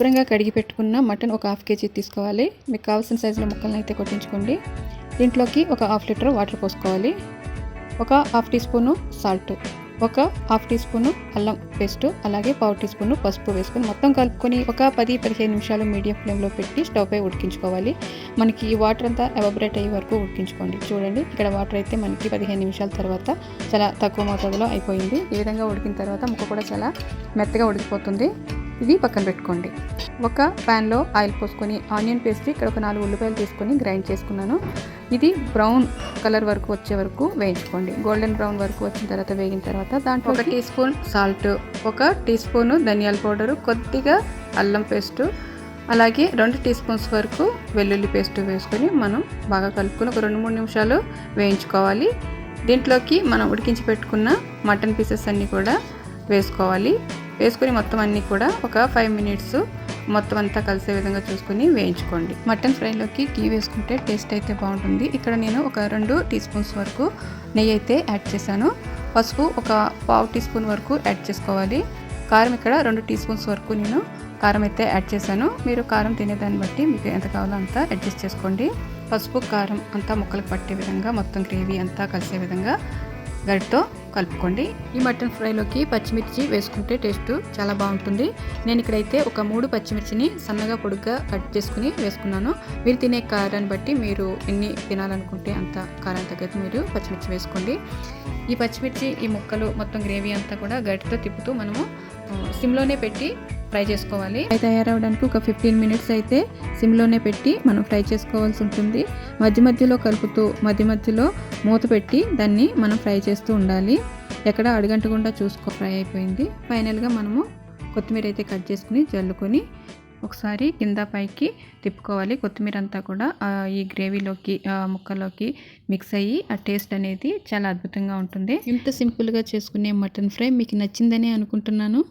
శుభ్రంగా కడిగి పెట్టుకున్న మటన్ ఒక హాఫ్ కేజీ తీసుకోవాలి. మీకు కావాల్సిన సైజులో ముక్కలను అయితే కొట్టించుకోండి. దీంట్లోకి ఒక హాఫ్ లీటర్ వాటర్ పోసుకోవాలి. ఒక హాఫ్ టీ స్పూను సాల్ట్ ఒక హాఫ్ టీ స్పూను అల్లం పేస్ట్ అలాగే పావు టీ స్పూను పసుపు వేసుకొని మొత్తం కలుపుకొని ఒక పది పదిహేను నిమిషాలు మీడియం ఫ్లేమ్లో పెట్టి స్టవ్ పై ఉడికించుకోవాలి. మనకి ఈ వాటర్ అంతా ఎవాబరేట్ అయ్యే వరకు ఉడికించుకోండి. చూడండి ఇక్కడ వాటర్ అయితే మనకి పదిహేను నిమిషాల తర్వాత చాలా తక్కువ మోతాదులో అయిపోయింది. ఈ విధంగా ఉడికిన తర్వాత ముక్క కూడా చాలా మెత్తగా ఉడికిపోతుంది. ఇది పక్కన పెట్టుకోండి. ఒక ప్యాన్లో ఆయిల్ పోసుకొని ఆనియన్ పేస్ట్ ఇక్కడ ఒక నాలుగు ఉల్లిపాయలు తీసుకొని గ్రైండ్ చేసుకున్నాను. ఇది బ్రౌన్ కలర్ వరకు వచ్చే వరకు వేయించుకోండి. గోల్డెన్ బ్రౌన్ వరకు వచ్చిన తర్వాత వేగిన తర్వాత దాంట్లో ఒక టీ స్పూన్ సాల్ట్ ఒక టీ స్పూన్ ధనియాల పౌడరు కొద్దిగా అల్లం పేస్టు అలాగే రెండు టీ స్పూన్స్ వరకు వెల్లుల్లి పేస్ట్ వేసుకొని మనం బాగా కలుపుకొని ఒక రెండు మూడు నిమిషాలు వేయించుకోవాలి. దీంట్లోకి మనం ఉడికించి పెట్టుకున్న మటన్ పీసెస్ అన్నీ కూడా వేసుకోవాలి. వేసుకుని మొత్తం అన్నీ కూడా ఒక ఫైవ్ మినిట్స్ మొత్తం అంతా కలిసే విధంగా చూసుకుని వేయించుకోండి. మటన్ ఫ్రైలోకి గీ వేసుకుంటే టేస్ట్ అయితే బాగుంటుంది. ఇక్కడ నేను ఒక రెండు టీ స్పూన్స్ వరకు నెయ్యి అయితే యాడ్ చేశాను. పసుపు ఒక పావు టీ స్పూన్ వరకు యాడ్ చేసుకోవాలి. కారం ఇక్కడ రెండు టీ స్పూన్స్ వరకు నేను కారం అయితే యాడ్ చేశాను. మీరు కారం తినేదాన్ని బట్టి మీకు ఎంత కావాలో అంత అడ్జస్ట్ చేసుకోండి. పసుపు కారం అంతా ముక్కలకు పట్టే విధంగా మొత్తం గ్రేవీ అంతా కలిసే విధంగా గరిటతో కలుపుకోండి. ఈ మటన్ ఫ్రైలోకి పచ్చిమిర్చి వేసుకుంటే టేస్ట్ చాలా బాగుంటుంది. నేను ఇక్కడైతే ఒక మూడు పచ్చిమిర్చిని సన్నగా పొడుగ్గా కట్ చేసుకుని వేసుకున్నాను. మీరు తినే కారాన్ని బట్టి మీరు ఎన్ని తినాలనుకుంటే అంత కారం తగ్గట్టు మీరు పచ్చిమిర్చి వేసుకోండి. ఈ పచ్చిమిర్చి ఈ ముక్కలు మొత్తం గ్రేవీ అంతా కూడా గట్టితో తిప్పుతూ మనము సిమ్లోనే పెట్టి ఫ్రై చేసుకోవాలి. ఫ్రై తయారవడానికి ఒక ఫిఫ్టీన్ మినిట్స్ అయితే సిమ్లోనే పెట్టి మనం ఫ్రై చేసుకోవాల్సి ఉంటుంది. మధ్య మధ్యలో కలుపుతూ మధ్య మధ్యలో మూత పెట్టి దాన్ని మనం ఫ్రై చేస్తూ ఉండాలి. ఎక్కడ అడుగంటకుండా చూసుకో ఫ్రై అయిపోయింది. ఫైనల్గా మనము కొత్తిమీర అయితే కట్ చేసుకుని జల్లుకొని ఒకసారి కింద పైకి తిప్పుకోవాలి. కొత్తిమీర అంతా కూడా ఈ గ్రేవీలోకి ముక్కలోకి మిక్స్ అయ్యి ఆ టేస్ట్ అనేది చాలా అద్భుతంగా ఉంటుంది. ఇంత సింపుల్గా చేసుకునే మటన్ ఫ్రై మీకు నచ్చిందని అనుకుంటున్నాను.